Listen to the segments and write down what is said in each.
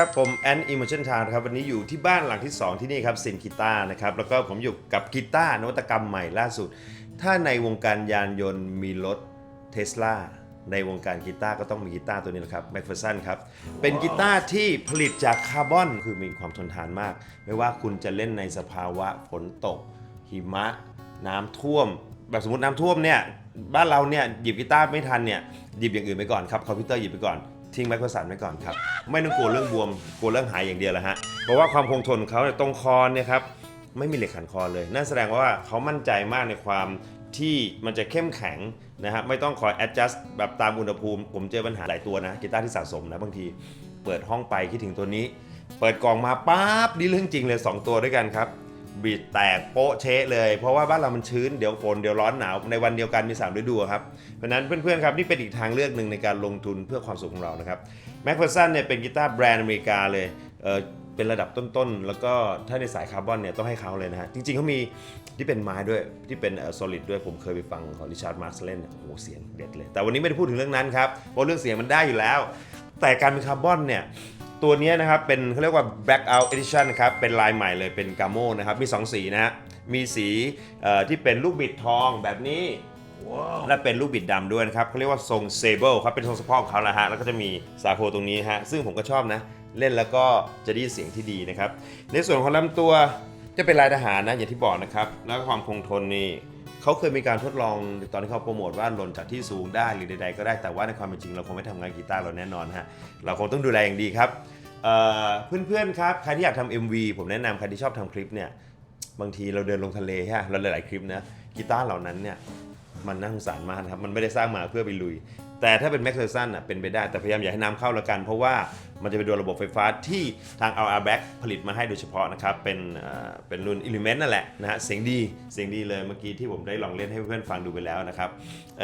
ครับ ผมแอนอิมเมชันทาวครับ วันนี้อยู่ที่บ้านหลังที่ 2 ที่นี่ครับซินกีตาร์นะครับ แล้วก็ผมอยู่กับกีตาร์นวัตกรรมใหม่ล่าสุด ถ้าในวงการยานยนต์มีรถเทสลาในวงการกีตาร์ก็ต้องมีกีตาร์ตัวนี้แหละครับแมคเฟอร์สันครับ เป็นกีตาร์ที่ผลิตจากคาร์บอนคือมีความทนทานมาก ไม่ว่าคุณจะเล่นในสภาวะฝนตก หิมะ น้ำท่วม แบบสมมติน้ำท่วมเนี่ยบ้านเราเนี่ยหยิบกีตาร์ไม่ทันเนี่ยหยิบอย่างอื่นไปก่อนครับคอมพิวเตอร์หยิบไปก่อน ทิ้งแมคโครสันไว้ก่อนครับ ไม่ต้องกลัวเรื่องบวมกลัวเรื่องหายอย่างเดียวแหละฮะเพราะว่าความคงทนของเขาเนี่ยตรงคอเนี่ยครับไม่มีเหล็กขันคอเลย นั่นแสดงว่าเขามั่นใจมากในความที่มันจะเข้มแข็งนะฮะไม่ต้องคอย adjust แบบตามอุณหภูมิ ผมเจอปัญหาหลายตัวนะกีตาร์ที่สะสมนะบางทีเปิดห้องไปคิดถึงตัวนี้ เปิดกล่องมาปั๊บนี่เรื่องจริงเลยสองตัวด้วยกันครับ บีดแตกโป๊ะเชะเลย เพราะว่าบ้านเรามันชื้นเดี๋ยวฝนเดี๋ยวร้อนหนาวในวันเดียวกันมี3ฤดูครับ เพราะนั้นเพื่อนๆครับนี่เป็นอีกทางเลือกหนึ่งในการลงทุนเพื่อความสุขของเรานะครับแม็กเฟอร์สันเนี่ยเป็นกีตาร์แบรนด์อเมริกาเลยเออเป็นระดับต้นๆ แล้วก็ถ้าในสายคาร์บอนเนี่ยต้องให้เขาเลยนะฮะ จริงๆเขามีที่เป็นไม้ด้วยที่เป็นเออ solid ด้วยผมเคยไปฟังของริชาร์ดมาร์สเล่นโอ้โหเสียงเด็ดเลย แต่วันนี้ไม่ได้พูดถึงเรื่องนั้นครับเพราะเรื่องเสียงมันได้อยู่แล้ว แต่การเป็นคาร์บอนเนี่ย ตัวเนี้ยนะครับเป็นเขาเรียกว่า blackout edition นะครับเป็นลายใหม่เลยเป็นกาโมนะครับมี 2 สีนะฮะมีสีเอ่อที่เป็นลูกบิดทองแบบนี้และเป็นลูกบิดดำด้วยนะครับเขาเรียกว่าทรงเซเบิลครับเป็นทรงเฉพาะของเขาแหละฮะแล้วก็จะมีสาโคตรงนี้ฮะซึ่งผมก็ชอบนะ เล่นแล้วก็จะได้ยินเสียงที่ดีนะครับ ในส่วนของลำตัวจะเป็นลายทหารนะอย่างที่บอกนะครับ แล้วก็ความคงทนนี่เขาเคยมีการทดลองตอนที่เขาโปรโมทว่าหล่นจากที่สูงได้หรือใดๆก็ได้แต่ว่าในความเป็นจริงเราคงไม่ทำงานกีตาร์เราแน่นอนฮะเราคงต้องดูแลอย่างดีครับ เอ่อเพื่อนๆครับใครที่อยากทำ MV ผมแนะนำใครที่ชอบทำคลิปเนี่ยบางทีเราเดินลงทะเลฮะเราหลายๆคลิปนะกีตาร์เหล่านั้นเนี่ยมันน่าสงสารมากนะครับมันไม่ได้สร้างมาเพื่อไปลุย แต่ถ้าเป็นแม็กเซอร์สันอะเป็นไปได้แต่พยายามอย่าให้น้ำเข้าละกัน เพราะว่ามันจะไปโดนระบบไฟฟ้าที่ทาง LR Back ผลิตมาให้โดยเฉพาะนะครับเป็นเป็นรุ่น Element นั่นแหละนะฮะเสียงดีเสียงดีเลยเมื่อกี้ที่ผมได้ลองเล่นให้เพื่อนฟังดูไปแล้วนะครับเ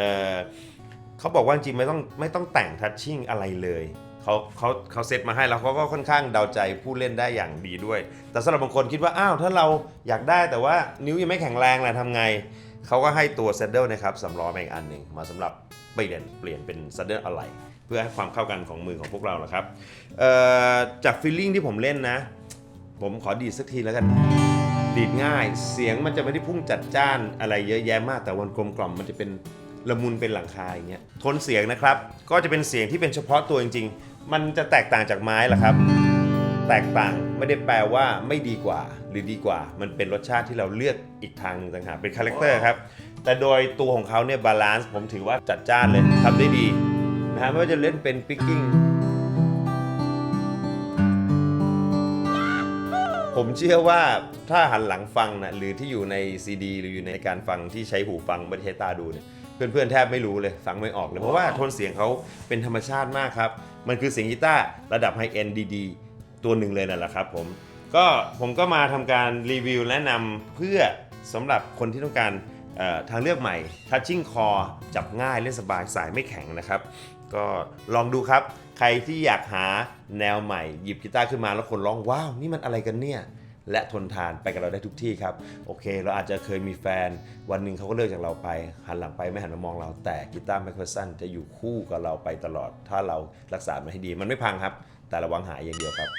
เขาบอกว่าจริงไม่ต้องไม่ต้องแต่งทัชชิ่งอะไรเลย เขาเขาเขาเซตมาให้แล้วเขาก็ค่อนข้างเดาใจผู้เล่นได้อย่างดีด้วย แต่สำหรับบางคนคิดว่าอ้าวถ้าเราอยากได้แต่ว่านิ้วยังไม่แข็งแรงล่ะทำไง เขาก็ให้ตัว s ซ d เดิลนะครับสำรองมาอีกอันหนึ่งมาสำหรับเปลี่ยนเปลี่ยนเป็น s ซ d เดิลอะไรเพื่อให้ความเข้ากันของมือของพวกเรานะครับจากฟีลลิ่งที่ผมเล่นนะ ผมขอดีดสักทีแล้วกันดีดง่าย เสียงมันจะไม่ได้พุ่งจัดจ้านอะไรเยอะแยะมากแต่วันกลมกล่อมมันจะเป็น ละมุนเป็นหลังคาอย่างเงี้ยโทนเสียงนะครับ ก็จะเป็นเสียงที่เป็นเฉพาะตัวจริง ๆ มันจะแตกต่างจากไม้ล่ะครับ แตกต่างไม่ได้แปลว่าไม่ดีกว่า หรือดีกว่า มันเป็นรสชาติที่เราเลือกอีกทางต่างหากเป็นคาแรคเตอร์ครับ แต่โดยตัวของเขาเนี่ยบาลานซ์ผมถือว่าจัดจ้านเลยทำได้ดีนะฮะไม่ว่าจะเล่นเป็นปิกกิ้งผมเชื่อว่าถ้าหันหลังฟังนะหรือที่อยู่ในซีดี หรืออยู่ในการฟังที่ใช้หูฟังไม่ใช้ตาดูเนี่ย เพื่อนๆแทบไม่รู้เลยฟังไม่ออกเลยเพราะว่าโทนเสียงเขาเป็นธรรมชาติมากครับ มันคือเสียงกีตาร์ระดับไฮเอ็นดีๆตัวหนึ่งเลยนั่นแหละครับผมก็ผมก็มาทำการรีวิวแนะนำเพื่อสำหรับคนที่ต้องการเอ่อทางเลือกใหม่ Touching Core จับง่ายเล่นสบายสายไม่แข็งนะครับ ก็ลองดูครับ ใครที่อยากหาแนวใหม่ หยิบกีตาร์ขึ้นมาแล้วคนร้องว้าว นี่มันอะไรกันเนี่ย และทนทานไปกับเราได้ทุกที่ครับ โอเค เราอาจจะเคยมีแฟน วันหนึ่งเขาก็เลิกจากเราไป หันหลังไปไม่หันมามองเราแต่กีตาร์แมคเฟอร์สันจะอยู่คู่กับเราไปตลอด ถ้าเรารักษามันให้ดี มันไม่พังครับ แต่ระวังหายอย่างเดียวครับ